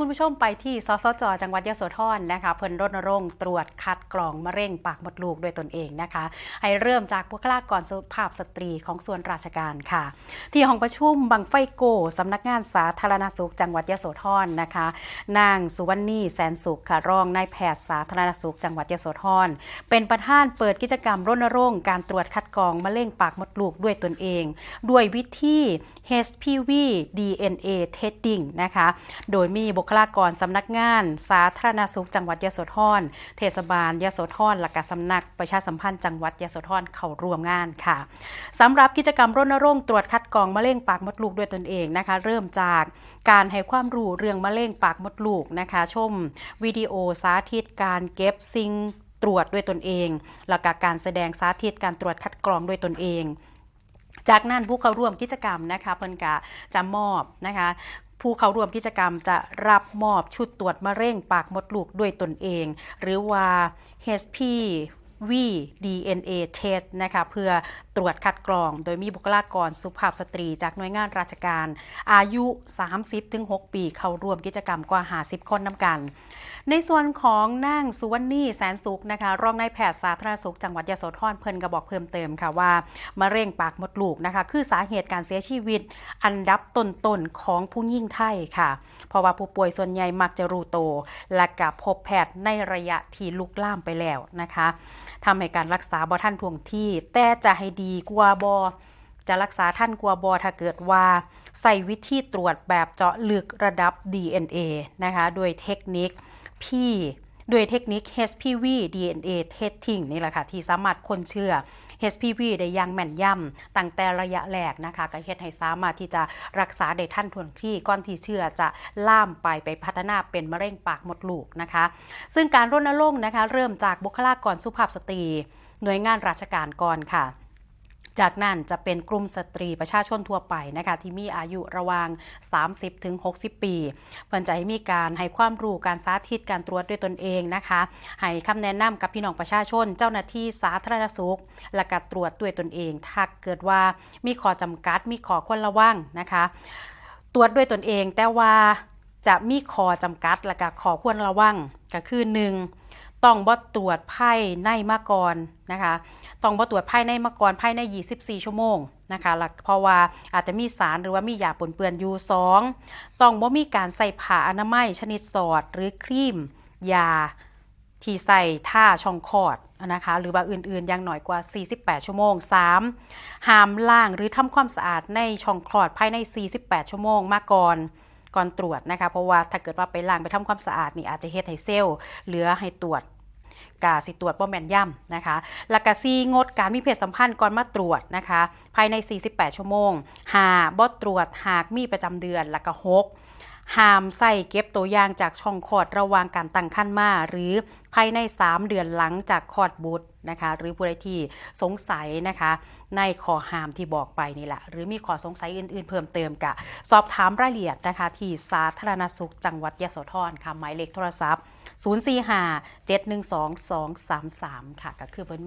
คุณผู้ชมไปที่สสจจังหวัดยโสธรนะคะเพิ่นรณรงค์ตรวจคัดกรองมะเร็งปากมดลูกด้วยตนเองนะคะ ให้เริ่มจากบุคลากรสุภาพสตรีของส่วนราชการค่ะ ที่ห้องประชุมบังไฟโกสำนักงานสาธารณสุข จังหวัดยโสธรนะคะ นางสุวรรณีแสนสุขค่ะรองนายแพทย์สาธารณสุข จังหวัดยโสธรเป็นประธานเปิดกิจกรรมรณรงค์การตรวจคัดกรองมะเร็งปากมดลูกด้วยตนเอง ด้วยวิธี HPV DNA testing นะคะ โดยมีบุคลากรสำนักงาน สาธารณสุขจังหวัดยโสธรเทศบาลยโสธรและก็สำนักประชาสัมพันธ์จังหวัดยโสธรเข้าร่วมงานค่ะสำหรับกิจกรรมรณรงค์ตรวจคัดกรองมะเร็งปากมดลูกด้วยตนเองนะคะ เริ่มจากการให้ความรู้เรื่องมะเร็งปากมดลูกนะคะ ชมวิดีโอสาธิตการเก็บสิ่งตรวจด้วยตนเอง แล้วก็การแสดงสาธิตการตรวจคัดกรองด้วยตนเองจากนั้นผู้เข้าร่วมกิจกรรมนะคะเพิ่นกะจะมอบนะคะ ผู้เข้าร่วมกิจกรรมจะรับมอบชุดตรวจมะเร็งปากมดลูกด้วยตนเอง หรือว่า H P DNA test นะคะเพื่อตรวจคัดกรอง โดยมีบุคลากรสุภาพสตรีจากหน่วยงานราชการ อายุ 30-6 ปี เข้าร่วมกิจกรรมกว่า 50 คนนำกัน ในส่วนของนางสุวรรณีแสนสุขนะคะรองนายแพทย์สาธารณสุขจังหวัดยโสธรเพิ่นก็บอกเพิ่มเติมค่ะว่ามะเร็งปากมดลูกนะคะคือสาเหตุการเสียชีวิต อันดับต้นๆของผู้ยิ่งไทยค่ะ เพราะว่าผู้ป่วยส่วนใหญ่มักจะรู้โต และกับพบแพทย์ในระยะที่ลุกล่ามไปแล้วนะคะทำให้การรักษาบ่ท่านทวงที่ แต่จะให้ดีกว่าบอจะรักษาท่านกว่าบอถ้าเกิดว่า ใส่วิธีตรวจแบบเจาะลึกระดับ DNA นะคะ โดยเทคนิคพี่ด้วยเทคนิค HPV DNA testing นี่แหละค่ะ ที่สามารถคนเชื่อ HPV ได้อย่างแม่นยำตั้งแต่ระยะแรกนะคะก็เฮ็ดให้สามารถที่จะรักษาได้ทันท่วนที่ก้อนที่เชื่อจะล่ามไปไปพัฒนาเป็นมะเร็งปากมดลูกนะคะ ซึ่งการรณรงค์นะคะ เริ่มจากบุคลากรสุภาพสตรี หน่วยงานราชการก่อนค่ะ จากนั้นจะเป็นกลุ่มสตรีประชาชนทั่วไปนะคะที่มีอายุระหว่าง 30 ถึง 60 ปีเพิ่นจะให้มีการให้ความรู้การสาธิตการตรวจด้วยตนเองนะคะให้คำแนะนำกับพี่น้องประชาชน เจ้าหน้าที่สาธารณสุข และการตรวจด้วยตนเองถ้าเกิดว่ามีข้อจำกัด มีข้อควรระวังนะคะตรวจด้วยตนเองแต่ว่าจะมีข้อจำกัดและก็ข้อควรระวังก็คือ 1. ต้องบ่ตรวจไพ่ในมาก่อนนะคะต้องบ่ตรวจภายในมาก่อนภายใน 24 ชั่วโมงนะคะแล้วเพราะว่าอาจจะมีสารหรือว่ามียาปนเปื้อนอยู่ 2. ต้องบ่มีการใส่ผ้าอนามัยชนิดสอดหรือครีมยาที่ใส่ท่าช่องคลอดนะคะหรือว่าอื่นๆอย่างหน่อยกว่า 48 ชั่วโมง 3. ห้ามล้างหรือทำความสะอาดในช่องคลอดภายใน 48 ชั่วโมงมาก่อน ก่อนตรวจนะคะ เพราะว่าถ้าเกิดว่าไปล้างไปทำความสะอาดนี่อาจจะเฮ็ดให้เซลล์เหลือให้ตรวจกาสิตรวจบ่แม่นย่ำนะคะลักาซีงดการมีเพศสัมพันธ์ก่อนมาตรวจนะคะ ภายใน 48 ชั่วโมง หาบ่ตรวจหากมีประจำเดือนลัก็หก ห้ามใส่เก็บตัวอย่างจากช่องคลอดระหว่างการตั้งครรภ์มา หรือภายใน 3 เดือนหลังจากคลอดบุตรนะคะ หรือผู้ใดที่สงสัยนะคะ ในข้อห้ามที่บอกไปนี่แหละ หรือมีข้อสงสัยอื่นๆ เพิ่มเติมกะ สอบถามรายละเอียดนะคะ ที่สาธารณสุขจังหวัดยะโสธรค่ะหมายเลขโทรศัพท์ 045 712 233 ค่ะก็คือเพิ่นมี